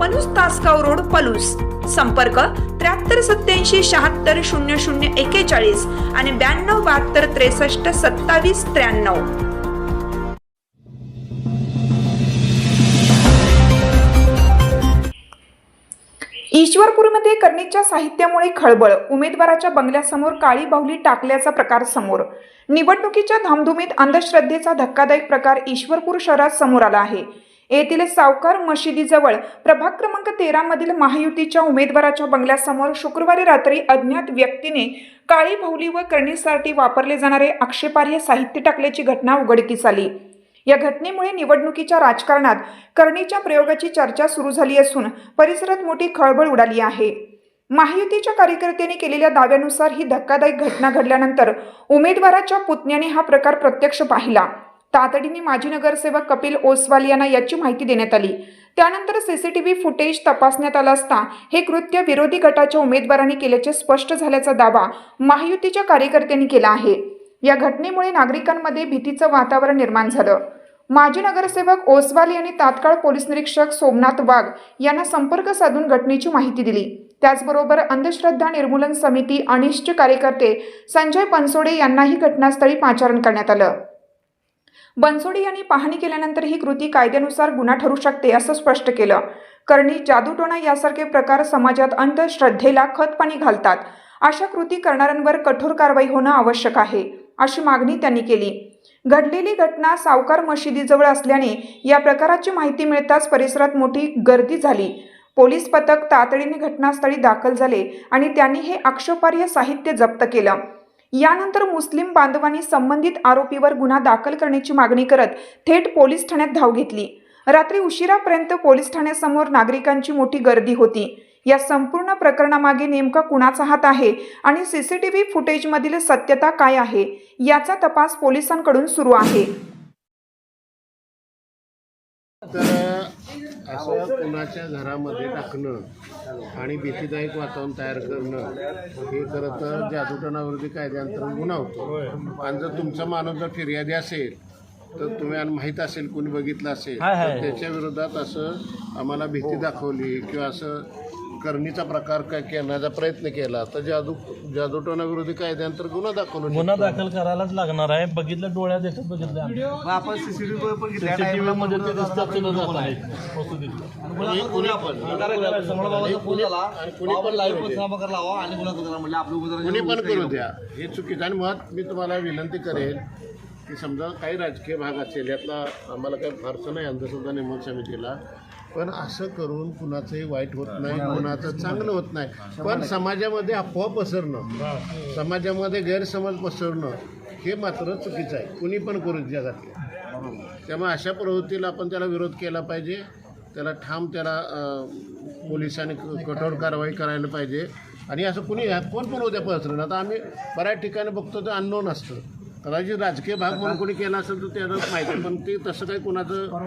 Palus Tasgaon road Palus. संपर्क त्र्याहत्तर सत्याऐंशी शहात्तर शून्य शून्य एकेचाळीस आणि ब्याण्णव बहात्तर त्रेसष्ट सत्तावीस त्र्याण्णव. ईश्वरपूरमध्ये करणीच्या साहित्यामुळे खळबळ उमेदवाराच्या बंगल्यासमोर काळी बाहुली टाकल्याचा प्रकार समोर. निवडणुकीच्या धामधुमीत अंधश्रद्धेचा धक्कादायक प्रकार ईश्वरपूर शहरात समोर आला आहे. येथील सावकार मशिदीजवळ प्रभाग क्रमांक तेरामधील महायुतीच्या उमेदवाराच्या बंगल्यासमोर शुक्रवारी रात्री अज्ञात व्यक्तीने काळी भाऊली व करणीसाठी वापरले जाणारे आक्षेपार्ह साहित्य टाकल्याची घटना उघडकीस आली. या घटनेमुळे निवडणुकीच्या राजकारणात करणीच्या प्रयोगाची चर्चा सुरू झाली असून परिसरात मोठी खळबळ उडाली आहे. महायुतीच्या कार्यकर्त्यांनी केलेल्या दाव्यानुसार ही धक्कादायक घटना घडल्यानंतर उमेदवाराच्या पुतण्याने हा प्रकार प्रत्यक्ष पाहिला. तातडीने माजी नगरसेवक कपिल ओसवाल यांना याची माहिती देण्यात आली. त्यानंतर सीसीटीव्ही फुटेज तपासण्यात आला असता हे कृत्य विरोधी गटाच्या उमेदवारांनी केल्याचे स्पष्ट झाल्याचा दावा महायुतीच्या कार्यकर्त्यांनी केला आहे. या घटनेमुळे नागरिकांमध्ये भीतीचं वातावरण निर्माण झालं. माजी नगरसेवक ओसवाल यांनी तात्काळ पोलीस निरीक्षक सोमनाथ वाघ यांना संपर्क साधून घटनेची माहिती दिली. त्याचबरोबर अंधश्रद्धा निर्मूलन समिती अनिष्ट कार्यकर्ते संजय बनसोडे यांनाही घटनास्थळी पाचारण करण्यात आलं. बनसोडे यांनी पाहणी केल्यानंतर ही कृती कायद्यानुसार गुन्हा ठरू शकते असं स्पष्ट केलं. करणी जादूटोणा यासारखे प्रकार समाजात अंधश्रद्धेला खतपाणी घालतात. अशा कृती करणाऱ्यांवर कठोर कारवाई होणं आवश्यक आहे अशी मागणी त्यांनी केली. घडलेली घटना सावकार मशिदीजवळ असल्याने या प्रकाराची माहिती मिळताच परिसरात मोठी गर्दी झाली. पोलीस पथक तातडीने घटनास्थळी दाखल झाले आणि त्यांनी हे आक्षेपार्ह साहित्य जप्त केलं. यानंतर मुस्लिम बांधवांनी संबंधित आरोपीवर गुन्हा दाखल करण्याची मागणी करत थेट पोलीस ठाण्यात धाव घेतली. रात्री उशिरापर्यंत पोलीस ठाण्यासमोर नागरिकांची मोठी गर्दी होती. या संपूर्ण प्रकरणामागे नेमका कुणाचा हात आहे आणि सीसीटीव्ही फुटेजमधील सत्यता काय आहे याचा तपास पोलिसांकडून सुरू आहे. तर असं कुणाच्या घरामध्ये टाकणं आणि भीतीदायक वातावरण तयार करणं हे खरं तर जादूटोणाविरोधी कायद्याअंतर्गत गुन्हा होतो. आणि जर तुमचा माणूस जर फिर्यादी असेल तर तुम्ही आणि माहीत असेल कोणी बघितलं असेल तर त्याच्या विरोधात असं आम्हाला भीती दाखवली किंवा असं करणीचा प्रकार काय करण्याचा प्रयत्न केला तर जादू जादूटोणाविरोधी कायद्याअंतर्गत गुन्हा दाखवला गुन्हा दाखल करायलाच लागणार आहे. बघितलं डोळ्यात येतात बघितलं आपण सीसीटीव्ही पण मध्ये ते दिसतात ते जात आहे. वस्तुस्थिती. कोणी कोणी पण समोरबाबाचा फोन आला आणि कोणी पण करू. म्हणजे पण करू द्या. हे चुकीचं आणि मग मी तुम्हाला विनंती करेल की समजा काही राजकीय भाग असेल यातला आम्हाला काही फारसं नाही अंधश्रद्धा निर्मूल समितीला. पण असं करून कुणाचंही वाईट होत नाही कुणाचं चांगलं होत नाही. पण समाजामध्ये अफवा पसरणं. समाजामध्ये गैरसमज पसरणं हे मात्र चुकीचं आहे. कुणी पण करू जगातले त्यामुळे अशा प्रवृत्तीला आपण त्याला विरोध केला पाहिजे. त्याला ठाम त्याला पोलिसांनी क- कठोर कारवाई करायला पाहिजे. आणि असं कुणी कोण पण उद्या पसरणं आता आम्ही बऱ्याच ठिकाणी बघतो ते अननोन असतं. कदाचित राजकीय भाग म्हणून कोणी केला असेल तर त्याला माहिती. पण ते तसं काही कुणाचं